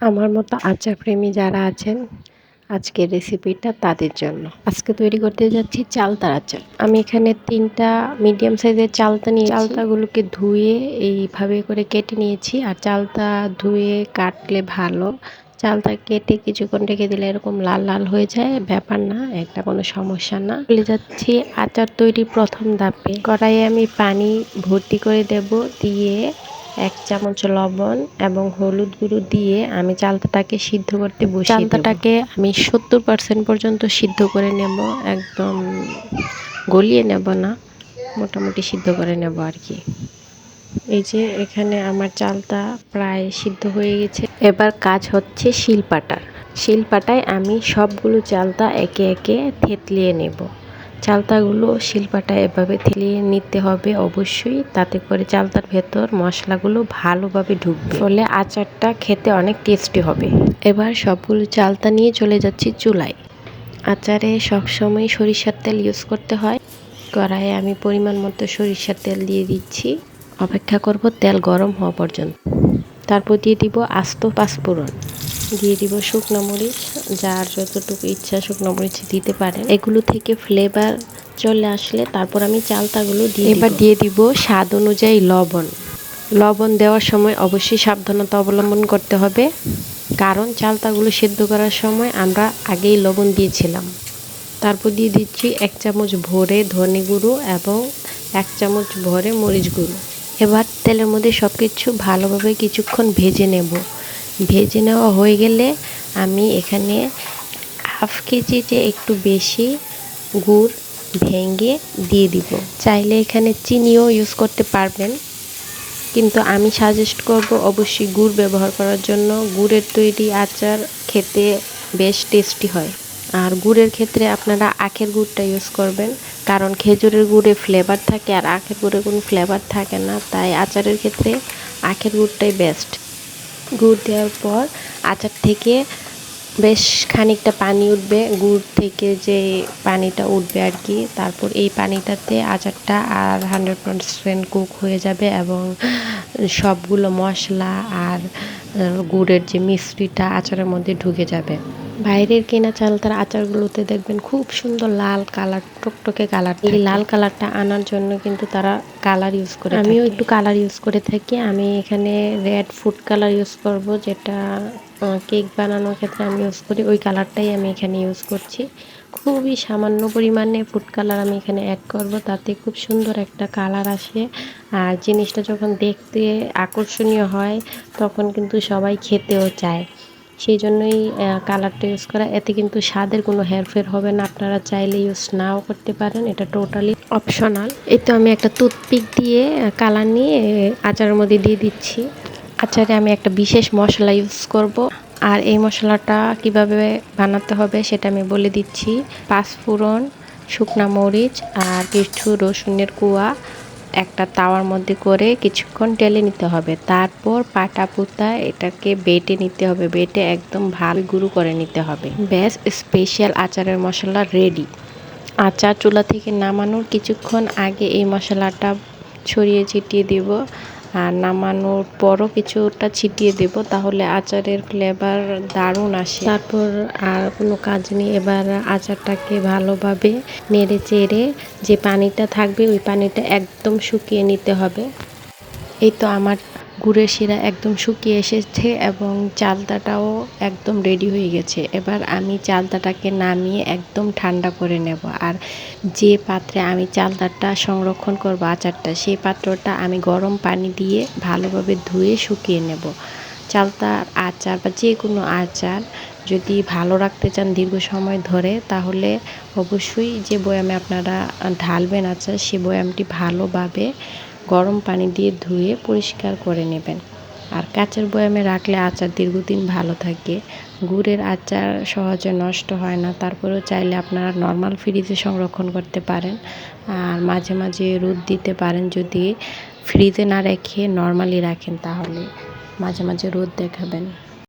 আমার মতো আচার প্রেমী যারা আছেন আজকের রেসিপিটা তাদের জন্য। আজকে তৈরি করতে যাচ্ছি চালতার আচার আমি এখানে তিনটা মিডিয়াম সাইজের চালতা নিয়ে চালতাগুলোকে ধুয়ে এইভাবে করে কেটে নিয়েছি। আর চালতা ধুয়ে কাটলে ভালো। চালটা কেটে কিছুক্ষণ রেখে দিলে এরকম লাল লাল হয়ে যায় ব্যাপার না একটা কোনো সমস্যা না। চলে যাচ্ছি আচার তৈরির প্রথম ধাপে। কড়াইয়ে আমি পানি ভর্তি করে দেব দিয়ে এক চামচ লবণ এবং হলুদ গুঁড়ো দিয়ে আমি চালতাটাকে সিদ্ধ করতে বসি চালতাটাকে আমি সত্তর পার্সেন্ট পর্যন্ত সিদ্ধ করে নেব, একদম গলিয়ে নেব না, মোটামুটি সিদ্ধ করে নেব আর কি। এই যে এখানে আমার চালটা প্রায় সিদ্ধ হয়ে গেছে। এবার কাজ হচ্ছে শিলপাটার শিলপাটায় আমি সবগুলো চালতা একে একে থেতলিয়ে নেব। চালতাগুলো শিলপাটায় এভাবে থেলিয়ে নিতে হবে অবশ্যই। তাতে করে চালতার ভেতর মশলাগুলো ভালোভাবে ঢুকবে। ফলে আচারটা খেতে অনেক টেস্টি হবে। এবার সবগুলো চালতা নিয়ে চলে যাচ্ছি চুলায়। আচারে সবসময় সরিষার তেল ইউজ করতে হয়। কড়াইয়ে আমি পরিমাণ মতো সরিষার তেল দিয়ে দিচ্ছি। অপেক্ষা করব তেল গরম হওয়া পর্যন্ত। তারপর দিয়ে দিব আস্ত পাঁচফোড়ন। দিয়ে দিব শুকনো মরিচ, যার যতটুকু ইচ্ছা শুকনো মরিচ দিতে পারেন। এগুলো থেকে ফ্লেভার চলে আসলে তারপর আমি চালতাগুলো দিয়ে এবার দিয়ে দিব স্বাদ অনুযায়ী লবণ। লবণ দেওয়ার সময় অবশ্যই সাবধানতা অবলম্বন করতে হবে, কারণ চালতাগুলো সেদ্ধ করার সময় আমরা আগেই লবণ দিয়েছিলাম। তারপর দিয়ে দিচ্ছি এক চামচ ভরে ধনে গুঁড়ো এবং এক চামচ ভরে মরিচ গুঁড়ো। এবার তেলের মধ্যে সব কিছু ভালোভাবে কিছুক্ষণ ভেজে নেব। ভেজে নেওয়া হয়ে গেলে আমি এখানে হাফ কেজি যে একটু বেশি গুড় ভেঙে দিয়ে দিব। চাইলে এখানে চিনিও ইউজ করতে পারবেন। কিন্তু আমি সাজেস্ট করব অবশ্যই গুড় ব্যবহার করার জন্য। গুড়ের তৈরি আচার খেতে বেশ টেস্টি হয়। আর গুড়ের ক্ষেত্রে আপনারা আখের গুড়টা ইউজ করবেন। কারণ খেজুরের গুড়ে ফ্লেভার থাকে আর আখের গুড়ে কোনো ফ্লেভার থাকে না। তাই আচারের ক্ষেত্রে আখের গুড়টাই বেস্ট গুড় দেওয়ার পর আচার থেকে বেশ খানিকটা পানি উঠবে, গুড় থেকে যে পানিটা উঠবে আর কি, তারপর এই পানিটাতে আচারটা আর হান্ড্রেড পার্সেন্ট কুক হয়ে যাবে এবং সবগুলো মশলা আর গুড়ের যে মিশ্রিটা আচারের মধ্যে ঢুকে যাবে। বাইরের কেনা চালতার আচারগুলোতে দেখবেন খুব সুন্দর লাল কালার টকটকে কালার এই লাল কালারটা আনার জন্য কিন্তু তারা কালার ইউজ করে আমিও একটু কালার ইউজ করে থাকি। আমি এখানে রেড ফুড কালার ইউজ করব যেটা কেক বানানোর ক্ষেত্রে আমি ইউজ করি। ওই কালারটাই আমি এখানে ইউজ করছি। খুবই সামান্য পরিমাণে ফুড কালার আমি এখানে অ্যাড করব। তাতে খুব সুন্দর একটা কালার আসে। আর জিনিসটা যখন দেখতে আকর্ষণীয় হয় তখন কিন্তু সবাই খেতেও চায়। সেই জন্যই কালারটা ইউজ করা। এতে কিন্তু স্বাদের কোনো হেরফের হবে না। আপনারা চাইলে ইউজ নাও করতে পারেন। এটা টোটালি অপশনাল এই তো আমি একটা টুথপিক দিয়ে কালার নিয়ে আচারের মধ্যে দিয়ে দিচ্ছি। আচারে আমি একটা বিশেষ মশলা ইউজ করব। আর এই মশলাটা কীভাবে বানাতে হবে সেটা আমি বলে দিচ্ছি। পাঁচফোড়ন, শুকনা মরিচ আর কিছু রসুনের কুয়া। একটা তাওয়ার মধ্যে করে কিছুক্ষণ টেলে নিতে হবে। তারপর পাটা পুতা এটাকে বেটে নিতে হবে। বেটে একদম ভালো গুঁড়ো করে নিতে হবে। ব্যাস স্পেশাল আচারের মশলা রেডি আচার চুলা থেকে নামানোর কিছুক্ষণ আগে এই মশলাটা ছড়িয়ে ছিটিয়ে দিব। আর নামানোর পরও কিছুটা ছিটিয়ে দেব, তাহলে আচারের ফ্লেভার দারুণ আসে। তারপর আর কোনো কাজ নেই, এবার আচারটাকে ভালোভাবে নেড়ে চেড়ে যে পানিটা থাকবে, ওই পানিটা একদম শুকিয়ে নিতে হবে। এই তো আমার গুড়ের শিরা একদম শুকিয়ে এসেছে এবং চালতাটাও একদম রেডি হয়ে গেছে। এবার আমি চালতাটাকে নামিয়ে একদম ঠান্ডা করে নেব। আর যে পাত্রে আমি চালতাটা সংরক্ষণ করব আচারটা, সেই পাত্রটা আমি গরম পানি দিয়ে ভালোভাবে ধুয়ে শুকিয়ে নেব। চালতার আচার বা যে কোনো আচার যদি ভালো রাখতে চান দীর্ঘ সময় ধরে, তাহলে অবশ্যই যে বয়ামে আপনারা ঢালবেন আচার, সে বয়ামটি ভালোভাবে গরম পানি দিয়ে ধুয়ে পরিষ্কার করে নেবেন। আর কাঁচের বয়ামে রাখলে আচার দীর্ঘদিন ভালো থাকে। গুড়ের আচার সহজে নষ্ট হয় না। তারপরেও চাইলে আপনারা নর্মাল ফ্রিজে সংরক্ষণ করতে পারেন। আর মাঝে মাঝে রোদ দিতে পারেন যদি ফ্রিজে না রেখে নর্মালি রাখেন তাহলে। মাঝে মাঝে রোদ দেখাবেন।